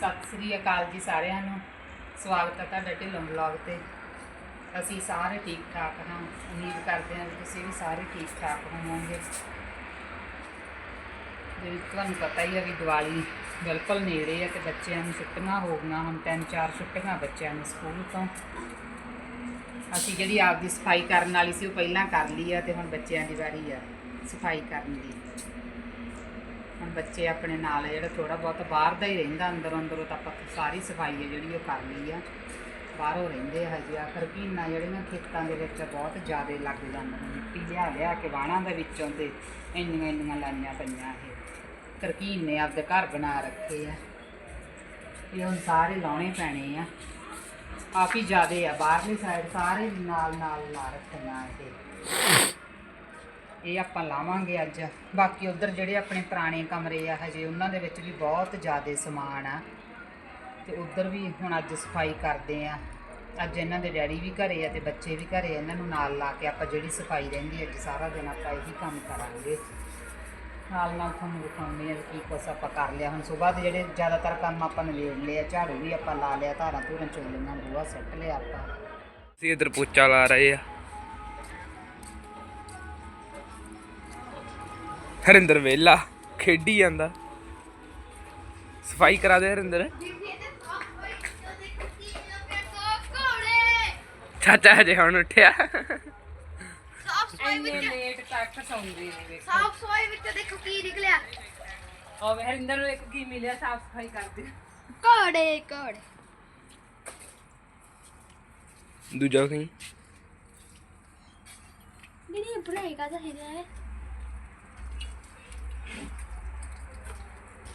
ਸਤਿ ਸ੍ਰੀ ਅਕਾਲ ਜੀ ਸਾਰਿਆਂ ਨੂੰ। ਸਵਾਗਤ ਹੈ ਤੁਹਾਡਾ ਢਿੱਲੋਂ ਵਲੌਗ ਤੇ। ਅਸੀਂ ਸਾਰੇ ਠੀਕ ਠਾਕ ਹਾਂ। ਉਮੀਦ ਕਰਦੇ ਹਾਂ ਕਿ ਤੁਸੀਂ ਵੀ ਸਾਰੇ ਠੀਕ ਠਾਕ ਹੋਵੋਗੇ। ਜਿਵੇਂ ਤੁਹਾਨੂੰ ਪਤਾ ਹੀ ਹੈ ਵੀ ਦੀਵਾਲੀ ਬਿਲਕੁਲ ਨੇੜੇ ਹੈ ਤੇ ਬੱਚਿਆਂ ਨੂੰ ਛੁੱਟੀਆਂ ਹੋ ਗਈਆਂ ਹੁਣ, ਤਿੰਨ ਚਾਰ ਛੁੱਟੀਆਂ ਬੱਚਿਆਂ ਨੂੰ ਸਕੂਲ ਤੋਂ। ਅਸੀਂ ਜਿਹੜੀ ਆਪਦੀ ਸਫ਼ਾਈ ਕਰਨ ਵਾਲੀ ਸੀ ਉਹ ਪਹਿਲਾਂ ਕਰ ਲਈ ਆ ਤੇ ਹੁਣ ਬੱਚਿਆਂ ਦੀ ਵਾਰੀ ਆ ਸਫ਼ਾਈ ਕਰਨ ਦੀ। ਹੁਣ ਬੱਚੇ ਆਪਣੇ ਨਾਲ ਆ, ਜਿਹੜਾ ਥੋੜਾ ਬਹੁਤ ਬਾਹਰ ਦਾ ਹੀ ਰਹਿੰਦਾ, ਅੰਦਰ ਅੰਦਰੋਂ ਤਾਂ ਆਪਾਂ ਸਾਰੀ ਸਫ਼ਾਈ ਹੈ ਜਿਹੜੀ ਉਹ ਕਰ ਲਈ ਆ। ਬਾਹਰੋਂ ਰਹਿੰਦੇ ਹਜੇ ਆ ਨਾ ਜਿਹੜੀਆਂ ਖੇਤਾਂ ਦੇ ਵਿੱਚ ਬਹੁਤ ਜ਼ਿਆਦਾ ਲੱਗ ਜਾਂਦੀਆਂ ਮਿੱਟੀ ਲਿਆ ਲਿਆ ਕੇ ਵਾਹਣਾਂ ਦੇ ਵਿੱਚੋਂ ਤੇ ਇੰਨੀਆਂ ਇੰਨੀਆਂ ਲਾਈਆਂ ਪਈਆਂ ਇਹ। ਤਰਕੀਨ ਨੇ ਆਪਦੇ ਘਰ ਬਣਾ ਰੱਖੇ ਆ। ਇਹ ਹੁਣ ਸਾਰੇ ਲਾਉਣੇ ਪੈਣੇ ਆ। ਕਾਫੀ ਜ਼ਿਆਦੇ ਆ, ਬਾਹਰਲੀ ਸਾਈਡ ਸਾਰੇ ਨਾਲ ਨਾਲ ਲਾ ਰੱਖੀਆਂ ਇਹ। ਇਹ ਆਪਾਂ ਲਾਵਾਂਗੇ ਅੱਜ। ਬਾਕੀ ਉਧਰ ਜਿਹੜੇ ਆਪਣੇ ਪੁਰਾਣੇ ਕਮਰੇ ਆ, ਹਜੇ ਉਹਨਾਂ ਦੇ ਵਿੱਚ ਵੀ ਬਹੁਤ ਜ਼ਿਆਦਾ ਸਮਾਨ ਆ। ਤੇ ਉਧਰ ਵੀ ਹੁਣ ਅੱਜ ਸਫ਼ਾਈ ਕਰਦੇ ਆ। ਅੱਜ ਇਹਨਾਂ ਦੇ ਡੈਡੀ ਵੀ ਘਰੇ ਆ ਤੇ ਬੱਚੇ ਵੀ ਘਰੇ ਆ, ਇਹਨਾਂ ਨੂੰ ਨਾਲ ਲਾ ਕੇ ਆਪਾਂ ਜਿਹੜੀ ਸਫ਼ਾਈ ਰਹਿੰਦੀ ਅੱਜ ਸਾਰਾ ਦਿਨ ਆਪਾਂ ਇਹੀ ਕੰਮ ਕਰਾਂਗੇ। ਨਾਲ ਨਾਲ ਤੁਹਾਨੂੰ ਦਿਖਾਉਂਦੇ ਆ ਵੀ ਕੀ ਕੁਛ ਆਪਾਂ ਕਰ ਲਿਆ। ਹੁਣ ਸਵੇਰ ਦੇ ਜਿਹੜੇ ਜ਼ਿਆਦਾਤਰ ਕੰਮ ਆਪਾਂ ਨਵੇੜ ਲਏ ਆ, ਝਾੜੂ ਵੀ ਆਪਾਂ ਲਾ ਲਿਆ, ਧਾਰਾਂ ਧੂਰਾਂ ਚੋਲੀਆਂ ਬੂਹਾ ਸੁੱਟ ਲਿਆ ਆਪਾਂ। ਅਸੀਂ ਇਧਰ ਪੋਚਾ ਲਾ ਰਹੇ ਆ। ਹਰਿੰਦਰ ਵੇਲਾ ਖੇਡੀ ਜਾਂਦਾ। ਸਫ਼ਾਈ ਕਰਾ ਦੇ ਹਰਿੰਦਰ। ਚਾਚਾ ਹਜੇ ਹੁਣ ਉੱਠਿਆ। ਇੰਨੇ ਲੇਟ ਤੱਕ ਸੌਂਦੇ ਨੇ ਵੇਖੋ। ਸਾਫ਼ ਸਫ਼ਾਈ ਵਿੱਚ ਦੇਖੋ ਕੀ ਨਿਕਲਿਆ। ਔਰ ਹਰਿੰਦਰ ਨੂੰ ਇੱਕ ਕੀ ਮਿਲਿਆ ਸਾਫ਼ ਸਫ਼ਾਈ ਕਰਦੇ ਘੋੜੇ ਘੋੜੇ। ਦੂਜਾ ਕਹੀਂ ਨਹੀਂ ਬਣਾਏਗਾ ਤਾਂ ਹੈਗਾ? ਹੈ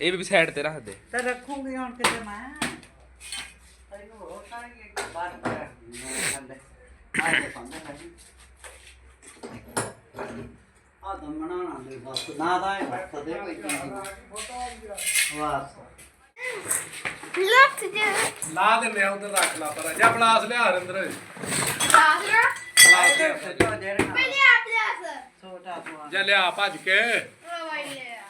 ਇਹ ਵੀ ਸਾਈਡ ਤੇ ਰੱਖ ਦੇ। ਤੇ ਰੱਖੂਗੀ ਹੁਣ ਕਿਤੇ ਮੈਂ। ਤੈਨੂੰ ਹੋਰ ਕਰਾਂਗੇ ਇੱਕ ਬਾਰ ਬਾਰ ਥੱਲੇ। ਆ ਦੇ ਪੰਦੇ ਲੱਗੀ ਆ ਦਮਣਾ ਨਾ ਦੇ ਬਸ ਨਾ। ਦਾ ਇਹ ਬੈਠ ਦੇ ਕੋਈ ਵਾਹ। ਲੱਤ ਜੇ। ਲਾ ਦਿੰਦੇ ਆ ਉਧਰ ਰੱਖ ਲਾ ਪਰ। ਜਾਂ ਪਲਾਸ ਲਿਆ ਸਾਸਰਾ ਪਲਾਸ ਲਿਆ ਪਲਾਸ ਛੋਟਾ ਜਾਂ ਲਿਆ ਭੱਜ ਕੇ ਉਹ ਵਾਈ ਲਿਆ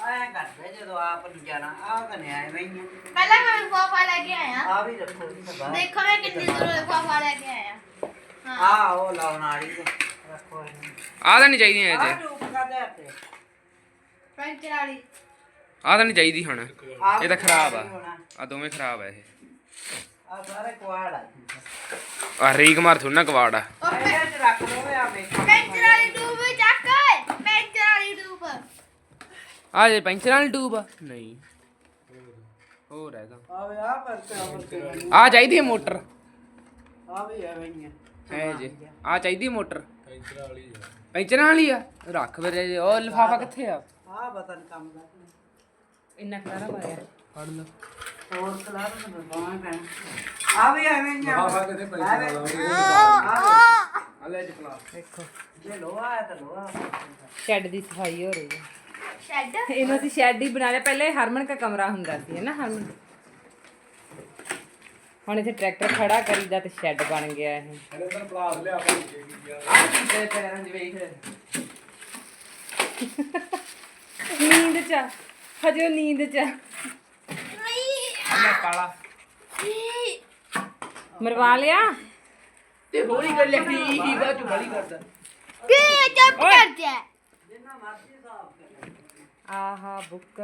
ਆਇਆ ਕਰਦੇ ਜਦੋਂ ਆਪ ਨੂੰ ਜਾਣਾ ਆ ਕਨੇ ਆਏ ਵਈਆਂ ਪਹਿਲਾਂ ਮੈਂ ਲਿਫਾਫਾ ਲੈ ਕੇ ਆਇਆ। ਆ ਵੀ ਰੱਖੋ ਜੀ ਬਾਹਰ ਦੇਖੋ ਮੈਂ ਕਿੰਨੀ ਦੂਰ ਲਿਫਾਫਾ ਲੈ ਕੇ ਆਇਆ। ਆ ਉਹ ਲਾਉਣ ਵਾਲੀ ਤੇ ਰੱਖੋ ਇਹਨੂੰ। ਆਹ ਤਾਂ ਨਹੀਂ ਚਾਹੀਦੀ ਆ ਕਾਦੇ ਤੇ ਪੈਂਚਰ ਵਾਲੀ। ਆਹ ਤਾਂ ਨਹੀਂ ਚਾਹੀਦੀ ਹੁਣ। ਇਹ ਤਾਂ ਖਰਾਬ ਆ। ਆ ਦੋਵੇਂ ਖਰਾਬ ਆ ਇਹ। ਆ ਸਾਰੇ ਕੁਆੜ ਆ ਆ ਰੀਕ ਮਾਰ ਥੋੜਾ ਕਵਾੜ ਆ ਉਹ ਇਹਦੇ ਚ ਰੱਖ ਲਓ ਆ ਵੇਖੋ ਪੈਂਚਰ ਵਾਲੀ ਟੂਬ ਚੱਕ ਪੈਂਚਰ ਵਾਲੀ ਟੂਬ ਆ ਜੇ ਪੈਂਚਰ ਵਾਲੀ ਟੂਬ ਆ ਨਹੀਂ। ਹੋਰ ਹੈਗਾ। ਆ ਵੇ ਆ ਪਰ ਤੇ ਹੋਰ ਤੇ ਆ ਚਾਹੀਦੀ ਹੈ ਮੋਟਰ। ਆ ਵੀ ਆ। ਵਈਆਂ ਹੈ ਜੇ ਆ ਚਾਹੀਦੀ ਹੈ ਮੋਟਰ। ਪੈਂਚਰ ਵਾਲੀ ਆ। ਰੱਖ ਫਿਰ ਇਹ ਉਹ ਲਿਫਾਫਾ ਕਿੱਥੇ ਆ? ਆ ਬਤਨ ਕੰਮ ਦਾ ਇੰਨਾ ਖਲਾਰਾ ਪਾਇਆ। ਫੜ ਲਓ ਹੋਰ ਕਲਾਸ ਨੂੰ ਬਣਾ ਪੈਣਾ। ਆ ਵੀ ਐਵੇਂ ਹੀ ਆ। ਆਹ ਕਿਤੇ ਪੈਸੇ ਆ। ਵੇ। ਆ। ਲੈ ਜੀ ਪਲਾਸ। ਦੇਖੋ। ਜੇ ਲੋਹਾ ਹੈ ਤਾਂ ਲੋਹਾ। ਸ਼ੈੱਡ ਦੀ ਸਫ਼ਾਈ ਹੋ ਰਹੀ ਹੈ। ਸ਼ੈੱਡ? ਇਹਨੂੰ ਅਸੀਂ ਸ਼ੈੱਡ ਹੀ ਬਣਾ ਲਿਆ। ਪਹਿਲੇ ਹਰਮਨ ਦਾ ਕਮਰਾ ਹੁੰਦਾ ਸੀ ਹੈ ਨਾ ਹਰਮਨ? ਹੁਣ ਇੱਥੇ ਟਰੈਕਟਰ ਖੜਾ ਕਰੀਦਾ ਤੇ ਸ਼ੈੱਡ ਬਣ ਗਿਆ ਇਹ। ਹਰਿੰਦਰ ਪਲਾਸ ਲਿਆ ਭੱਜ ਕੇ ਕੀ ਆ ਆ ਕੀ ਤੇ ਪੈਰਾਂ ਦੇ ਵੇਖ ਨੀਂਦ ਚ ਆ। ਹਜੇ ਉਹ ਨੀਂਦ ਚ ਆ। ਅੱਲਾ ਕਾਲਾ। ਮਰਵਾ ਲਿਆ? ਤੇ ਹੌਲੀ ਕਰ ਲੈ ਹੀ ਬਾਜੂ ਬੜੀ ਕਰਦਾ। ਕੀ ਚੁੱਪ ਕਰ ਜਾ। ਆਹਾ ਬੁੱਕ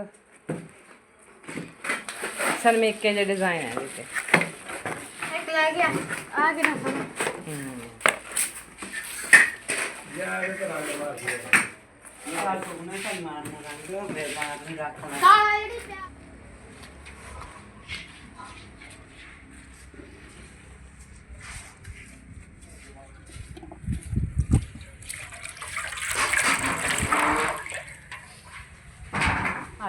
ਸਨਮੇਕੇ ਦੇ ਡਿਜ਼ਾਈਨ ਹੈ ਇਹਦੇ ਤੇ। ਇੱਕ ਲੈ ਗਿਆ ਆ। ਕੇ ਨਾ ਫੜ ਯਾ ਇਹ ਤਾਂ ਰੰਗ ਮਾਰ ਗਿਆ। ਇਹ ਆ ਸੁਣਨੇ ਤਾਂ ਮਾਰਨਾ ਰੰਗ ਉਹ ਬੇਕਾਰ ਨਹੀਂ ਰੱਖਣਾ। ਕਾਲਾ ਜਿਹੜੀ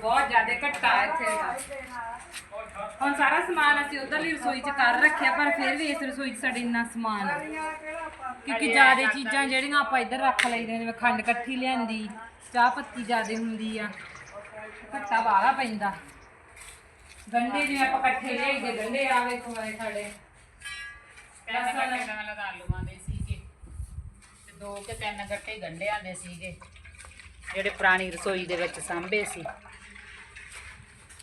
ਬਹੁਤ ਜ਼ਿਆਦਾ ਘੱਟਾ ਇੱਥੇ। ਦਾ ਹੁਣ ਸਾਰਾ ਸਮਾਨ ਅਸੀਂ ਉਧਰਲੀ ਰਸੋਈ 'ਚ ਕਰ ਰੱਖਿਆ ਪਰ ਫਿਰ ਵੀ ਇਸ ਰਸੋਈ 'ਚ ਸਾਡੇ ਇੰਨਾ ਸਮਾਨ ਆ ਕਿਉਂਕਿ ਜ਼ਿਆਦਾ ਚੀਜ਼ਾਂ ਜਿਹੜੀਆਂ ਆਪਾਂ ਇੱਧਰ ਰੱਖ ਲਈਆਂ ਜਿਵੇਂ ਖੰਡ ਇਕੱਠੀ ਲਿਆਂਦੀ ਚਾਹ ਪੱਤੀ ਜ਼ਿਆਦਾ ਹੁੰਦੀ ਆ। ਘੱਟਾ ਬਾਹਲਾ ਪੈਂਦਾ। ਗੰਡੇ ਜਿਵੇਂ ਆਪਾਂ ਇਕੱਠੇ ਗੰਡੇ ਆ ਵੇਖੋ ਵਾਲੇ ਸਾਡੇ। ਆਲੂਆਂ ਦੇ। ਤੇ ਦੋ ਕੇ ਤਿੰਨ ਗੱਟੇ ਗੰਢਿਆਂ ਦੇ ਸੀਗੇ ਜਿਹੜੇ ਪੁਰਾਣੀ ਰਸੋਈ ਦੇ ਵਿੱਚ ਸਾਂਭੇ ਸੀ।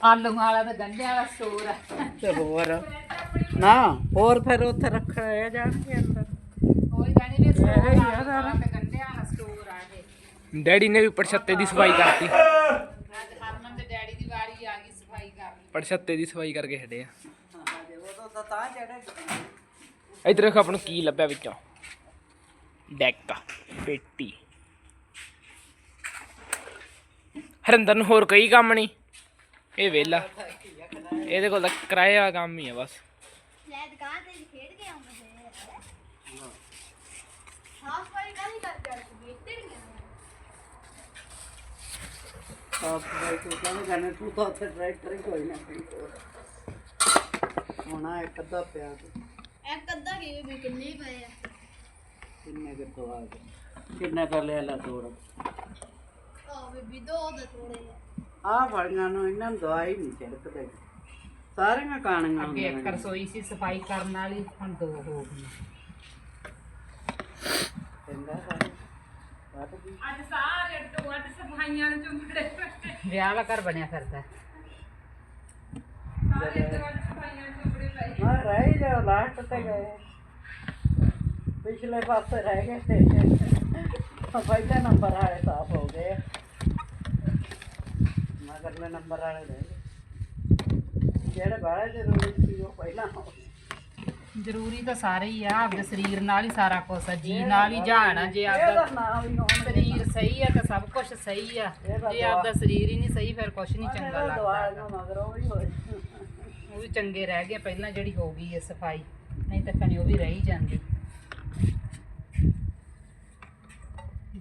ਆਲੂ ਵਾਲਾ ਤੇ ਗੰਢਿਆਂ ਵਾਲਾ ਸਟੋਰ ਆ। ਤੇ ਹੋਰ? ਨਾ ਹੋਰ ਫਿਰ ਉੱਥੇ ਰੱਖਿਆ ਜਾਣਗੇ ਅੰਦਰ? ਕੋਈ ਗਾਣੀ ਵੀ ਸਟੋਰ ਇਹ ਹੀ ਆ ਆ ਸਾਰਾ। ਤੇ ਗੰਢਿਆਂ ਵਾਲਾ ਸਟੋਰ ਆ ਇਹ ਡੈਡੀ ਨੇ ਵੀ ਪੜਛੱਤੇ ਦੀ ਸਫ਼ਾਈ ਕਰਤੀ। ਅੱਜ ਹਰਮਨ ਦੇ ਡੈਡੀ ਦੀ ਵਾਰੀ ਆ ਗਈ ਸਫ਼ਾਈ ਕਰਨੀ। ਪੜਛੱਤੇ ਦੀ ਸਫ਼ਾਈ ਕਰਕੇ ਹਟੇ ਆ। ਉਦੋਂ ਤਾਂ ਤਾਂ ਜਿਹੜੇ ਇੱਧਰ ਦੇਖੋ ਆਪਾਂ ਨੂੰ ਕੀ ਲੱਭਿਆ ਵਿੱਚੋਂ? ਡੈਕ ਪੇਟੀ। ਹਰਿੰਦਰ ਨੂੰ ਹੋਰ ਕੋਈ ਕੰਮ ਨਹੀਂ। ਇਹ ਵਿਹਲਾ ਇਹਦੇ ਕੋਲ ਤਾਂ ਕਿਰਾਏ ਵਾਲਾ ਕੰਮ ਹੀ ਆ ਬਸ। ਲੈ ਦੁਕਾਨ ਤੇ ਖੇਡ ਕੇ ਆਉਂਦੇ ਸੀ ਹਾਫ ਵਾਲੀ ਕਾਹਦੀ ਕਰ ਕਰ ਵੇਚਦੇ ਨਹੀਂ ਸਾਫ਼ ਸਫ਼ਾਈ ਤੋਂ ਕਹਿੰਦੇ ਤੂੰ ਤਾਂ ਉੱਥੇ ਟਰੈਕਟਰ ਹੀ ਕੋਈ ਨਾ ਕੋਈ ਹੋਣਾ ਇੱਕ ਅੱਧਾ ਪਿਆ। ਤੇ ਇੱਕ ਅੱਧਾ ਕੀ ਵੀ ਕਿੰਨੇ ਹੀ ਪਏ ਆ। ਕਿੰਨੇ ਕਿੱਥੋਂ ਆ ਗਏ ਕਿੰਨੇ ਕਰ ਲਿਆ ਲਾ ਤੋੜ? ਉਹ ਬੀਬੀ ਦੋ ਦੇ ਥੋੜੇ ਆ ਆਹ ਫੜੀਆਂ ਨੂੰ ਇਹਨਾਂ ਨੂੰ ਦਵਾਈ ਨਹੀਂ ਛਿੜਕਦੇ। ਸਾਰੀਆਂ ਕਾਣੀਆਂ ਅੱਗੇ ਇੱਕ ਹੁੰਦੀਆਂ ਰਸੋਈ ਸੀ ਸਫ਼ਾਈ ਕਰਨ ਵਾਲੀ ਹੁਣ ਦੋ ਹੋ ਗਈਆਂ। ਚੰਗਾ ਸਾਰੇ ਵੱਟ ਗਈ। ਅੱਜ ਸਾਰੇ ਟੋਟ ਸਫਾਈਆਂ ਨੂੰ ਚੁੰਮੜੇ ਪਏ ਵਿਆਹ ਵਾਲਾ ਘਰ ਬਣਿਆ ਫਿਰਦਾ। ਸਾਰੇ ਟੋਟ ਸਫਾਈਆਂ ਨੂੰ ਚੁੰਮੜੇ ਪਏ ਹਾਂ ਰਹਿ ਜਾ ਲਾਸਟ ਤੇ ਗਏ। ਪਿਛਲੇ ਪਾਸੇ ਰਹਿ ਗਏ ਤੇ ਪਹਿਲੇ ਨੰਬਰ ਵਾਲੇ ਸਾਫ਼ ਹੋ ਗਏ ਮਗਰਲੇ ਨੰਬਰ ਵਾਲੇ ਰਹਿ ਗਏ। ਜਿਹੜੇ ਬਾਹਰ ਜ਼ਰੂਰੀ ਸੀ ਉਹ ਪਹਿਲਾਂ ਹੋ ਗਏ। ਜ਼ਰੂਰੀ ਤਾਂ ਸਾਰੇ ਹੀ ਆ ਆਪਦੇ ਸਰੀਰ ਨਾਲ ਹੀ ਸਾਰਾ ਕੁਝ ਆ ਜੀ ਨਾਲ ਹੀ ਜਾਣ ਜੇ ਆਪਦਾ ਸਰੀਰ ਸਹੀ ਆ ਤਾਂ ਸਭ ਕੁਝ ਸਹੀ ਆ। ਜੇ ਆਪਦਾ ਸਰੀਰ ਹੀ ਨਹੀਂ ਸਹੀ ਫਿਰ ਕੁਝ ਨਹੀਂ ਚੰਗਾ ਲੱਗਦਾ। ਮਗਰੋਂ ਉਹ ਵੀ ਚੰਗੇ ਰਹਿ ਗਏ ਪਹਿਲਾਂ ਜਿਹੜੀ ਹੋ ਗਈ ਹੈ ਸਫ਼ਾਈ ਨਹੀਂ ਤਾਂ ਕਣੀ ਉਹ ਵੀ ਰਹਿ ਜਾਂਦੀ।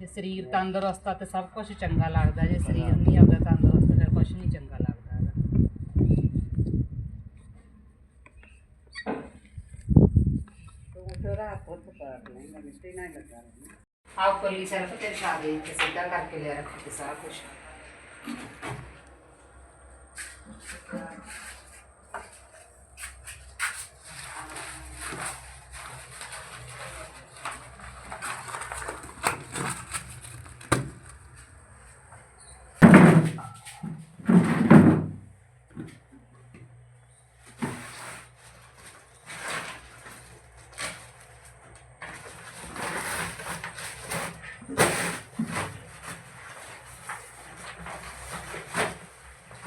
ਜੇ ਸਰੀਰ ਤੰਦਰੁਸਤ ਆ ਤੇ ਸਭ ਕੁਝ ਚੰਗਾ ਲੱਗਦਾ ਜੇ ਸਰੀਰ ਨਹੀਂ ਆਪਦਾ ਤੰਦਰੁਸਤ ਫਿਰ ਕੁਝ ਨਹੀਂ ਚੰਗਾ ਲੱਗਦਾ ਹੈਗਾ। ਤੂੰ ਤੇਰਾ ਪੁੱਤ ਪਾਟ ਲੈਂਗਾ ਮਿੱਟੀ ਨਾਲ ਲੱਗਾ ਰਹਿਣਾ। ਆਹ ਕੋਲੀ ਸਰਫ ਤੇ ਛਾ ਦੇ ਤੇ ਸਿੱਧਾ ਕਰਕੇ ਲਿਆ ਰੱਖੋ ਤੇ ਸਾਰਾ ਕੁਝ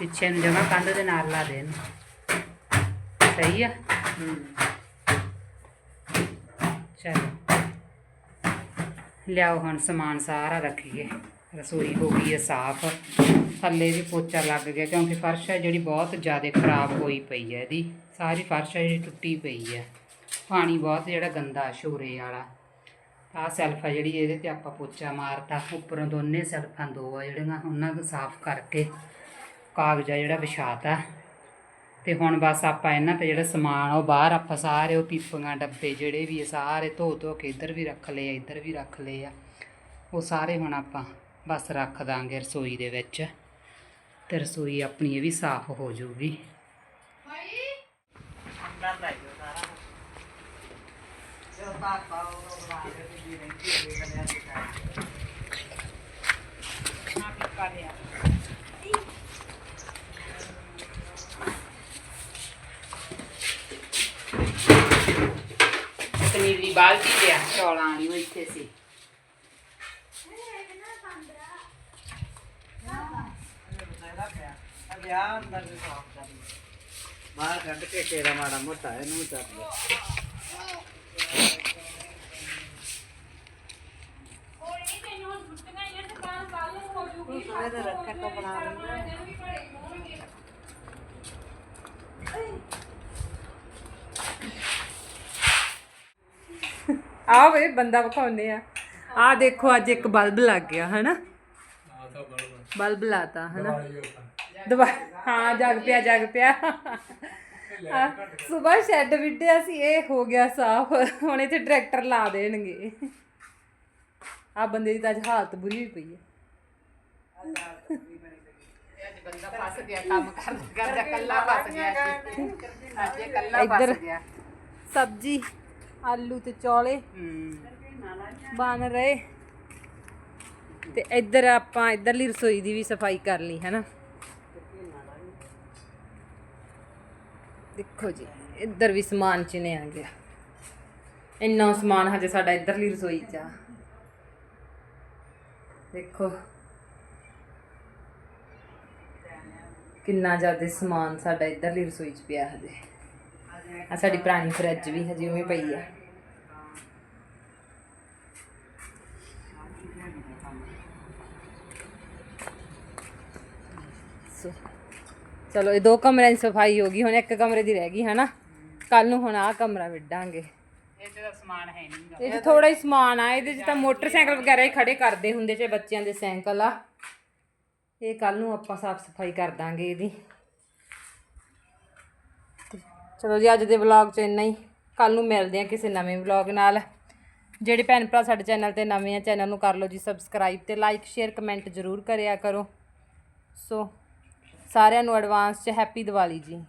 ਪਿੱਛੇ ਨੂੰ ਜਮਾ ਕੰਧ ਦੇ ਨਾਲ ਲਾ ਦੇਣ ਸਹੀ ਆ? ਚਲੋ। ਲਿਆਓ ਹੁਣ ਸਮਾਨ ਸਾਰਾ ਰੱਖੀਏ। ਰਸੋਈ ਹੋ ਗਈ ਹੈ ਸਾਫ਼। ਥੱਲੇ ਵੀ ਪੋਚਾ ਲੱਗ ਗਿਆ ਕਿਉਂਕਿ ਫਰਸ਼ ਹੈ ਜਿਹੜੀ ਬਹੁਤ ਜ਼ਿਆਦਾ ਖਰਾਬ ਹੋਈ ਪਈ ਹੈ ਇਹਦੀ। ਸਾਰੀ ਫਰਸ਼ ਹੈ ਜਿਹੜੀ ਟੁੱਟੀ ਪਈ ਹੈ ਪਾਣੀ ਬਹੁਤ ਜਿਹੜਾ ਗੰਦਾ ਸ਼ੋਰੇ ਵਾਲਾ। ਆਹ ਸੈਲਫ ਆ ਜਿਹੜੀ ਇਹਦੇ ਤੇ ਆਪਾਂ ਪੋਚਾ ਮਾਰਤਾ। ਉੱਪਰੋਂ ਦੋਨੇ ਸੈਲਫਾਂ ਦੋ ਆ ਜਿਹੜੀਆਂ, ਉਹਨਾਂ ਨੂੰ ਸਾਫ਼ ਕਰਕੇ ਕਾਗਜ਼ਾ ਜਿਹੜਾ ਵਿਛਾਤਾ। ਤੇ ਹੁਣ ਬਸ ਆਪਾਂ ਇਹਨਾਂ ਤੇ ਜਿਹੜਾ ਸਮਾਨ ਉਹ ਬਾਹਰ ਆਪਾਂ ਸਾਰੇ ਉਹ ਪੀਪੀਆਂ ਡੱਬੇ ਜਿਹੜੇ ਵੀ ਸਾਰੇ ਧੋ ਧੋ ਕੇ ਇੱਧਰ ਵੀ ਰੱਖ ਲਏ ਆ, ਇੱਧਰ ਵੀ ਰੱਖ ਲਏ ਆ। ਉਹ ਸਾਰੇ ਹੁਣ ਆਪਾਂ ਬਸ ਰੱਖ ਦਾਂਗੇ ਰਸੋਈ ਦੇ ਵਿੱਚ ਤੇ ਰਸੋਈ ਆਪਣੀ ਇਹ ਵੀ ਸਾਫ਼ ਹੋ ਜਾਊਗੀ। ਜੋ। ਪਨੀਰ ਦੀ ਬਾਲਟੀ ਲਿਆ ਚੌਲਾਂ ਵਾਲੀ ਉਹ ਇੱਥੇ ਸੀ। ਵਿਆਹ ਅੰਦਰ ਵੀ ਸਾਫ਼ ਕਰ ਬਾਹਰ ਕੱਢ ਕੇ ਤੇਰਾ ਮਾੜਾ ਮੋਟਾ ਇਹਨੂੰ ਚੱਕ ਲੈ। ਉਹਦੇ ਰੱਖੇ ਤੋਂ ਬਣਾ ਦਿੰਦੇ ਆ ਵੇ ਬੰਦਾ ਵਿਖਾਉਂਦੇ ਆ। ਆ ਦੇਖੋ ਅੱਜ ਇੱਕ ਬਲਬ ਲੱਗ ਗਿਆ ਹਨਾ? ਬਲਬ ਲਾਤਾ ਹਨਾ? ਦਵਾ ਹਾਂ ਜਗ ਪਿਆ ਜਗ ਪਿਆ। ਸਵੇਰ ਸ਼ੈੱਡ ਵਿੱਢਿਆ ਸੀ ਇਹ ਹੋ ਗਿਆ ਸਾਫ਼। ਹੁਣ ਇੱਥੇ ਟਰੈਕਟਰ ਲਾ ਦੇਣਗੇ। ਆ ਬੰਦੇ ਦੀ ਤਾਂ ਅੱਜ ਹਾਲਤ ਬੁਰੀ ਹੋਈ ਪਈ ਹੈ। ਅੱਜ ਬੰਦਾ ਫਸ ਗਿਆ ਕੰਮ ਕਰਦਾ ਕਰਦਾ ਕੱਲਾ ਫਸ ਗਿਆ ਇੱਧਰ। ਫਸ ਗਿਆ। ਸਬਜੀ ਆਲੂ ਤੇ ਚੌਲੇ। ਬਣ ਰਹੇ। ਤੇ ਇੱਧਰ ਆਪਾਂ ਇੱਧਰਲੀ ਰਸੋਈ ਦੀ ਵੀ ਸਫ਼ਾਈ ਕਰ ਲਈ ਹੈ ਨਾ ਦੇਖੋ ਜੀ, ਇੱਧਰ ਵੀ ਸਮਾਨ ਚਿਨੇ ਆ ਗਿਆ। ਇੰਨਾ ਸਮਾਨ ਹਜੇ ਸਾਡਾ ਇੱਧਰਲੀ ਰਸੋਈ 'ਚ ਆ। ਦੇਖੋ। ਕਿੰਨਾ ਜ਼ਿਆਦਾ ਸਮਾਨ ਸਾਡਾ ਇੱਧਰਲੀ ਰਸੋਈ 'ਚ ਪਿਆ ਹਜੇ। ਆ ਸਾਡੀ ਪੁਰਾਣੀ ਫਰਿੱਜ ਵੀ ਹਜੇ ਉਵੇਂ ਪਈ ਆ। ਚਲੋ ਇਹ ਦੋ ਕਮਰਿਆਂ ਦੀ ਸਫ਼ਾਈ ਹੋ ਗਈ ਹੁਣ ਇੱਕ ਕਮਰੇ ਦੀ ਰਹਿ ਗਈ ਹਨਾ? ਕੱਲ ਨੂੰ ਹੁਣ ਆਹ ਕਮਰਾ ਵਿੱਢਾਂਗੇ। ਇਹ ਤੇ ਤਾਂ ਸਮਾਨ ਹੈ ਨਹੀਂਗਾ ਇਹ ਥੋੜਾ ਹੀ ਸਮਾਨ ਆ ਇਹਦੇ 'ਚ ਤਾਂ ਮੋਟਰਸਾਈਕਲ ਵਗੈਰਾ ਹੀ ਖੜੇ ਕਰਦੇ ਹੁੰਦੇ ਚ ਬੱਚਿਆਂ ਦੇ ਸਾਈਕਲ ਆ। ਇਹ ਕੱਲ ਨੂੰ ਆਪਾਂ ਸਾਫ਼ ਸਫ਼ਾਈ ਕਰ ਦਾਂਗੇ ਇਹਦੀ। ਚਲੋ ਜੀ, ਅੱਜ ਦੇ ਵਲੌਗ 'ਚ ਇੰਨਾ ਹੀ। ਕੱਲ ਨੂੰ ਮਿਲਦੇ ਆ ਕਿਸੇ ਨਵੇਂ ਵਲੌਗ ਨਾਲ। ਜਿਹੜੇ ਭੈਣ ਭਰਾ ਸਾਡੇ ਚੈਨਲ ਤੇ ਨਵੇਂ ਆ ਚੈਨਲ ਨੂੰ ਕਰ ਲਓ ਜੀ ਸਬਸਕ੍ਰਾਈਬ ਤੇ ਲਾਈਕ ਸ਼ੇਅਰ ਕਮੈਂਟ ਜ਼ਰੂਰ ਕਰਿਆ ਕਰੋ। ਸੋ ਸਾਰਿਆਂ ਨੂੰ ਐਡਵਾਂਸ 'ਚ ਹੈਪੀ ਦੀਵਾਲੀ ਜੀ।